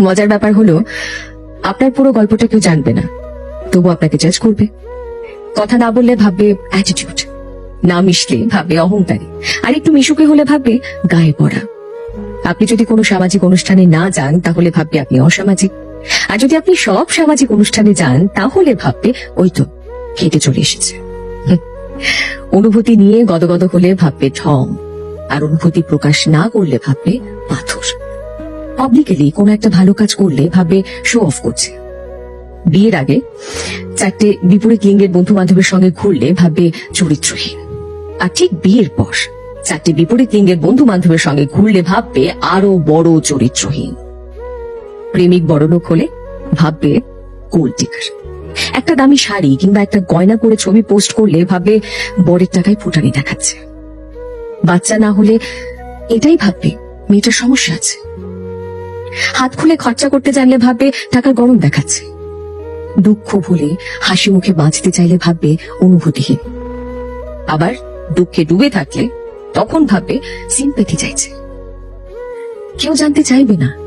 মজার ব্যাপার হলো, আপনার পুরো গল্পটা কেউ জানবে না। তবু আপনাকে জাজ করবে। কথা না বললে ভাববে অ্যাটিটিউড না মিশলে ভাববে অহংকারী। আর একটু মিশুকে হলে ভাববে গায়ে পড়া। আপনি যদি কোনো সামাজিক অনুষ্ঠানে না যান, তাহলে ভাববে আপনি অসামাজিক। আর যদি আপনি সব সামাজিক অনুষ্ঠানে যান, তাহলে ভাববে ওই তো খেতে চলে এসেছে। অনুভূতি নিয়ে গদগদ হলে ভাববে ঠম আর অনুভূতি প্রকাশ না করলে ভাববে পাথর। পাবলিকেলি কোন একটা ভালো কাজ করলে ভাববে শো অফ করছে। বিয়ের আগে চারটে বিপরীত লিঙ্গের বন্ধু বান্ধবের সঙ্গে ঘুরলে ভাববে চরিত্রহীন। আর ঠিক বিয়ের পর চারটে বিপরীত লিঙ্গের বন্ধু বান্ধবের সঙ্গে ঘুরলে ভাববে আরও বড় চরিত্রহীন। প্রেমিক বড়লোক হলে ভাববে গোল্ড টিকার একটা দামি শাড়ি কিংবা একটা গয়না করে ছবি পোস্ট করলে ভাববে বরের টাকায় ফুটানি দেখাচ্ছে। বাচ্চা না হলে এটাই ভাববে, মেয়েটার সমস্যা আছে। হাত খুলে খরচা করতে জানলে ভাববে টাকার গরম দেখাচ্ছে। দুঃখ ভুলে হাসি মুখে বাঁচতে চাইলে ভাববে অনুভূতিহীন। আবার দুঃখে ডুবে থাকলে তখন ভাববে সিম্পেথি চাইছে। কেউ জানতে চাইবে না